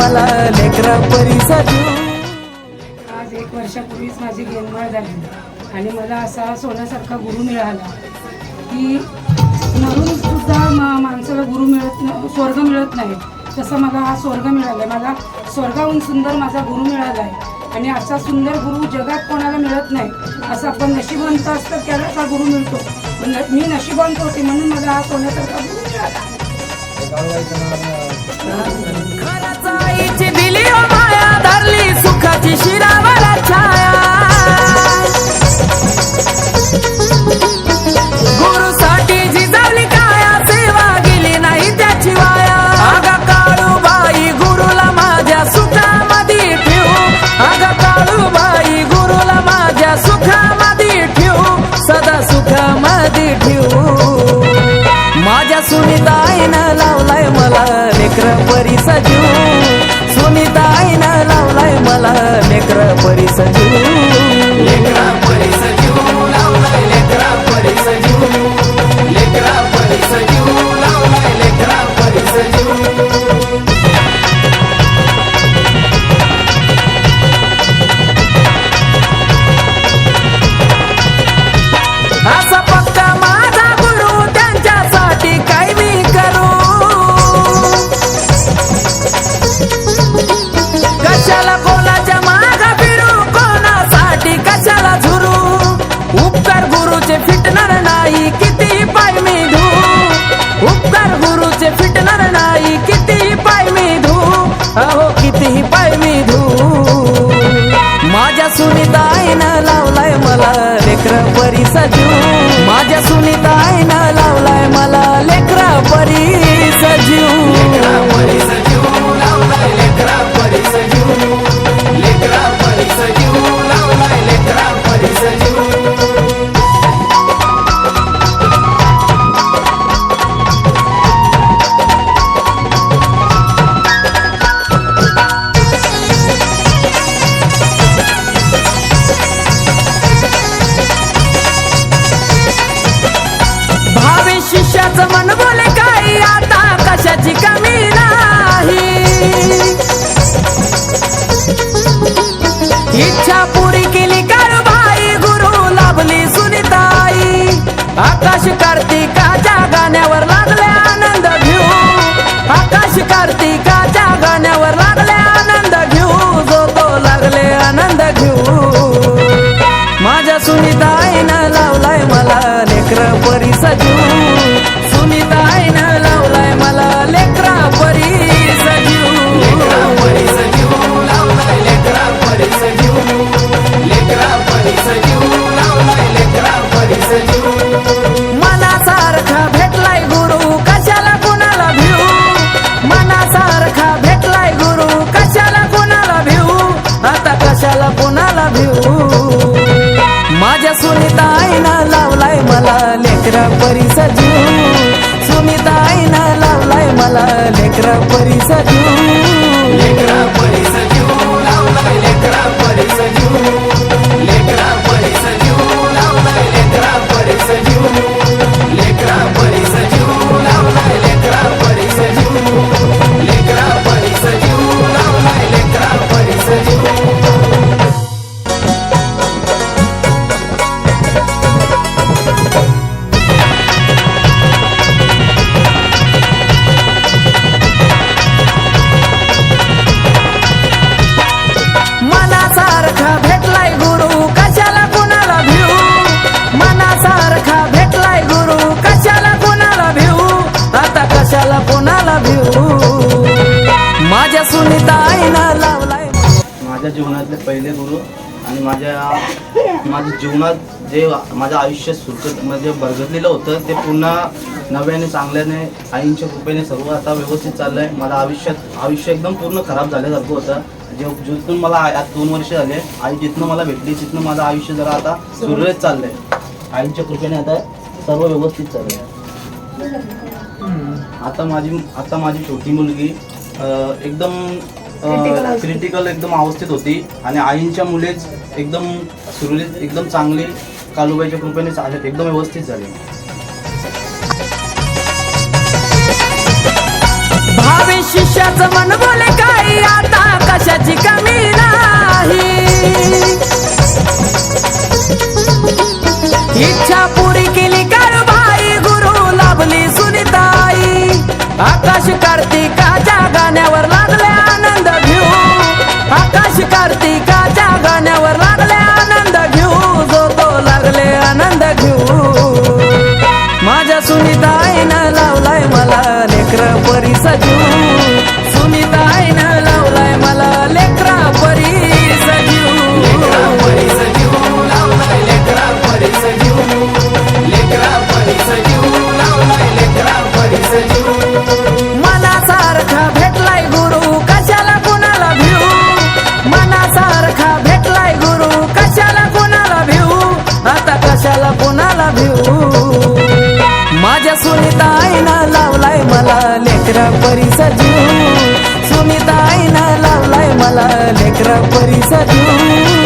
मला लेकरा परिसाजू आज एक वर्षापूर्वीच माझी गेनमाळ झाली. आणि मला असा सोन्यासारखा गुरु मिळाला की म्हणून सुद्धा माणसाला गुरु मिळत नाही स्वर्ग मिळत नाही. तसं मला हा स्वर्ग मिळाला आहे मला स्वर्गाहून सुंदर माझा गुरु मिळाला आहे आणि असा सुंदर गुरु जगात कोणाला मिळत नाही असं आपण नशिबवंत असतं त्यालाच हा गुरु मिळतो. पण मी नशिबवंत होते म्हणून मला हा सोन्यासारखा गुरु मिळाला. तिची दिली हो माया धरली सुखाची शिरावाला छाया. पात्र परिसजू Larissa de आकाश कार्तिकाच्या गाण्यावर लागले आनंद घेऊ. आकाश कार्तिकाच्या गाण्यावर लागले आनंद घेऊ. जो तो लागले आनंद घेऊ. परीस कोणाला भिऊ माझ्या सुनीताईनं लावलाय. माझ्या जीवनातले पहिले गुरु आणि माझ्या माझ्या जीवनात जे माझं आयुष्य सुरकत म्हणजे बरगतलेलं होतं ते पुन्हा नव्याने चांगल्याने आईंच्या कृपेने सर्व आता व्यवस्थित चाललंय. माझं आयुष्यात आयुष्य एकदम पूर्ण खराब झाल्यासारखं होतं. जे जिथून मला आज दोन वर्ष झाले आई जिथनं मला भेटली तिथनं माझं आयुष्य जरा आता सुरळीत चाललंय. आईंच्या कृपेने आता सर्व व्यवस्थित चाललंय. आता माझी आता माझी छोटी मुलगी अ, एकदम क्रिटिकल एकदम अवस्थेत होती. आणि आईंच्या मुलेच एकदम सुरळीत एकदम चांगली कालुबाईच्या कृपेने चालत एकदम व्यवस्थित झाली. भावी शिष्याचं मन बोले काही आता कशाची कमी नाही. आकाश कार्तिकाच्या गाण्यावर लागले आनंद घेऊ आकाश कार्तिक लेकरा परी सजू